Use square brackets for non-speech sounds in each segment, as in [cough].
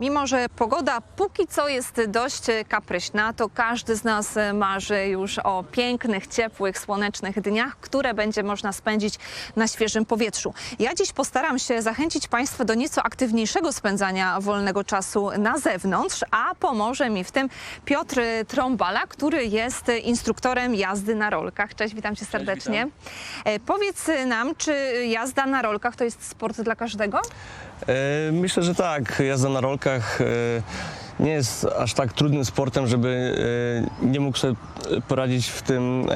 Mimo, że pogoda póki co jest dość kapryśna, to każdy z nas marzy już o pięknych, ciepłych, słonecznych dniach, które będzie można spędzić na świeżym powietrzu. Ja dziś postaram się zachęcić Państwa do nieco aktywniejszego spędzania wolnego czasu na zewnątrz, a pomoże mi w tym Piotr Trąbala, który jest instruktorem jazdy na rolkach. Cześć, witam Cię serdecznie. E, Powiedz nam, czy jazda na rolkach to jest sport dla każdego? E, Myślę, że tak. Jazda na rolkach e, nie jest aż tak trudnym sportem, żeby e, nie mógł sobie poradzić w tym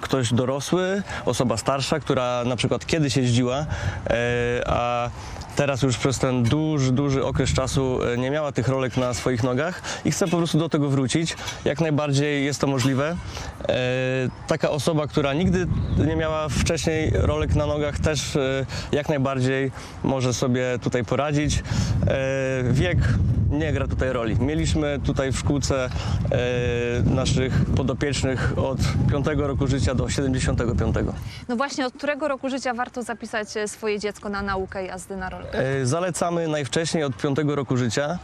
ktoś dorosły, osoba starsza, która na przykład kiedyś jeździła, a teraz już przez ten duży, duży okres czasu nie miała tych rolek na swoich nogach i chce po prostu do tego wrócić. Jak najbardziej jest to możliwe. E, Taka osoba, która nigdy nie miała wcześniej rolek na nogach, też e, jak najbardziej może sobie tutaj poradzić. E, Wiek nie gra tutaj roli. Mieliśmy tutaj w szkółce naszych podopiecznych od 5 roku życia do 75. No właśnie, od którego roku życia warto zapisać swoje dziecko na naukę jazdy na rolkach? Zalecamy najwcześniej od 5 roku życia.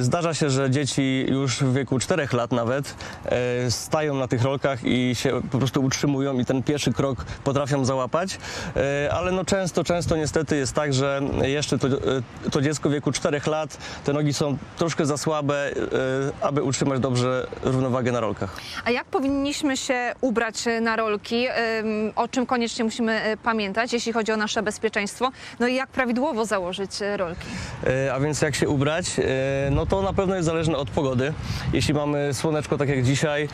Zdarza się, że dzieci już w wieku 4 lat nawet stają na tych rolkach i się po prostu utrzymują i ten pierwszy krok potrafią załapać, E, ale no często, często niestety jest tak, że jeszcze to, e, to dziecko w wieku 4 lat, te nogi są troszkę za słabe, e, aby utrzymać dobrze równowagę na rolkach. A jak powinniśmy się ubrać na rolki? O czym koniecznie musimy pamiętać, jeśli chodzi o nasze bezpieczeństwo? No i jak prawidłowo założyć rolki? A więc jak się ubrać? No to na pewno jest zależne od pogody. Jeśli mamy słoneczko tak jak dzisiaj,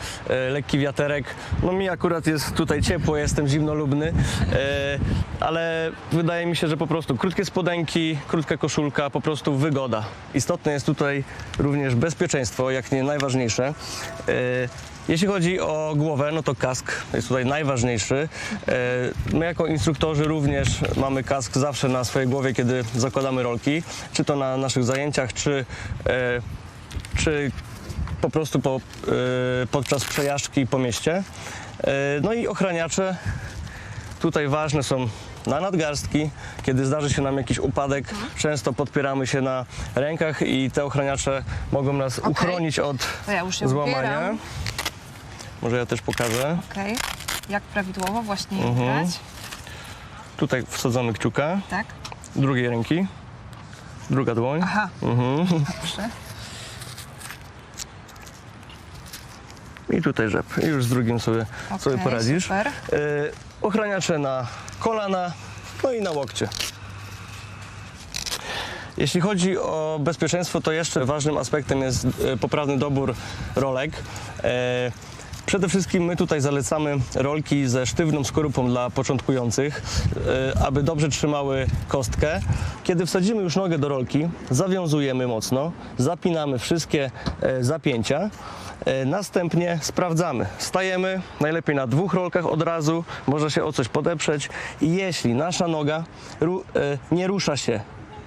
lekki wiaterek, no mi akurat jest tutaj ciepło, jestem zimnolubny, e, ale wydaje mi się, że po prostu krótkie spodenki, krótka koszulka, po prostu wygoda. Istotne jest tutaj również bezpieczeństwo, jak nie najważniejsze. E, jeśli chodzi o głowę, no to kask jest tutaj najważniejszy. E, My jako instruktorzy również mamy kask zawsze na swojej głowie, kiedy zakładamy rolki, czy to na naszych zajęciach, czy, czy po prostu po, e, podczas przejażdżki po mieście. E, No i ochraniacze tutaj ważne są na nadgarstki. Kiedy zdarzy się nam jakiś upadek, często podpieramy się na rękach i te ochraniacze mogą nas Okej. uchronić od ja złamania. ubieram. Może ja też pokażę. Okej. Jak prawidłowo właśnie je Mhm. Tutaj wsadzamy kciuka, Tak? drugiej ręki, druga dłoń. Aha, Mhm. dobrze. I tutaj rzep. I już z drugim sobie, sobie Okej, poradzisz. super. E, ochraniacze na kolana, no i na łokcie. Jeśli chodzi o bezpieczeństwo, to jeszcze ważnym aspektem jest e, poprawny dobór rolek. E, Przede wszystkim my tutaj zalecamy rolki ze sztywną skorupą dla początkujących, aby dobrze trzymały kostkę. Kiedy wsadzimy już nogę do rolki, zawiązujemy mocno, zapinamy wszystkie zapięcia. E, Następnie sprawdzamy. Stajemy najlepiej na dwóch rolkach od razu, może się o coś podeprzeć i jeśli nasza noga e, nie rusza się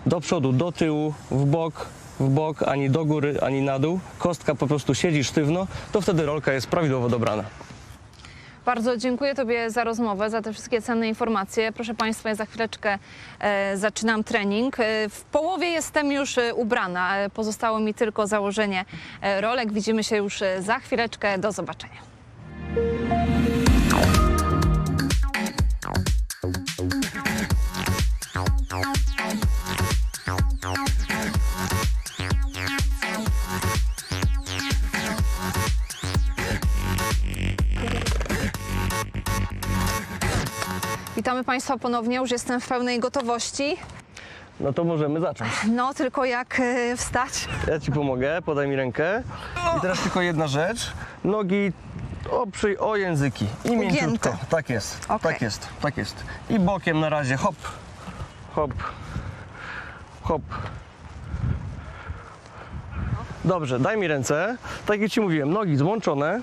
do przodu, do tyłu, w bok, w bok, ani do góry, ani na dół, kostka po prostu siedzi sztywno, to wtedy rolka jest prawidłowo dobrana. Bardzo dziękuję Tobie za rozmowę, za te wszystkie cenne informacje. Proszę Państwa, ja za chwileczkę e, zaczynam trening. E, w połowie jestem już e, ubrana. Pozostało mi tylko założenie rolek. Widzimy się już za chwileczkę. Do zobaczenia. Witamy Państwa ponownie. Już jestem w pełnej gotowości. No to możemy zacząć. No, tylko jak e, wstać? Ja Ci pomogę, podaj mi rękę. I teraz tylko jedna rzecz. Nogi oprzyj o języki i mięciutko. Tak jest, Okej. tak jest, tak jest. I bokiem na razie hop, hop, hop. Dobrze, daj mi ręce. Tak jak Ci mówiłem, nogi złączone.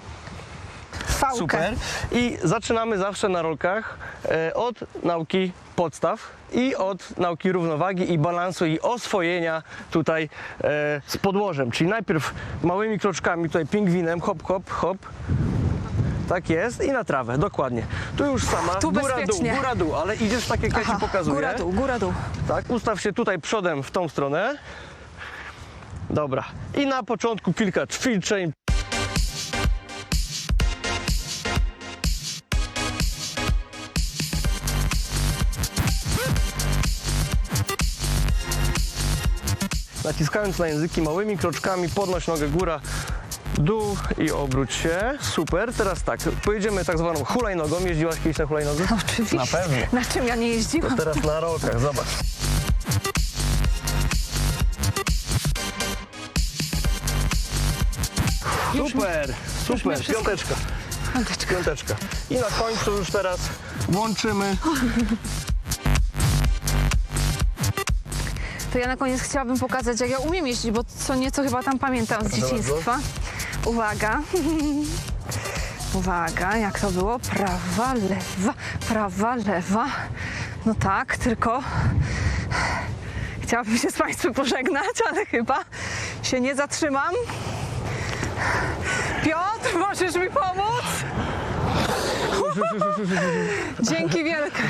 Fałkę. Super. I zaczynamy zawsze na rolkach od nauki podstaw i od nauki równowagi i balansu i oswojenia tutaj e, z podłożem. Czyli najpierw małymi kroczkami tutaj pingwinem, hop, hop, hop. Tak jest i na trawę, dokładnie. Tu już sama, Tu góra, dół, bezpiecznie. góra, dół, ale idziesz tak jak ja Aha, Ci pokazuję. góra dół, góra dół. Tak, ustaw się tutaj przodem w tą stronę. Dobra. I na początku kilka ćwiczeń. Naciskając na języki małymi kroczkami, podnoś nogę góra, dół i obróć się. Super. Teraz tak, pojedziemy tak zwaną hulajnogą. Jeździłaś kiedyś na hulajnodze? Oczywiście. Na pewno. Na czym ja nie jeździłam? Teraz na rolkach, zobacz. Super, super, piąteczka, Piąteczka. piąteczka. I na końcu już teraz włączymy. To ja na koniec chciałabym pokazać, jak ja umiem jeździć, bo co nieco chyba tam pamiętam z dzieciństwa. Uwaga. [laughs] Uwaga, jak to było? Prawa, lewa, prawa, lewa. No tak, tylko chciałabym się z Państwem pożegnać, ale chyba się nie zatrzymam. Piotr, możesz mi pomóc? Dzięki wielkie.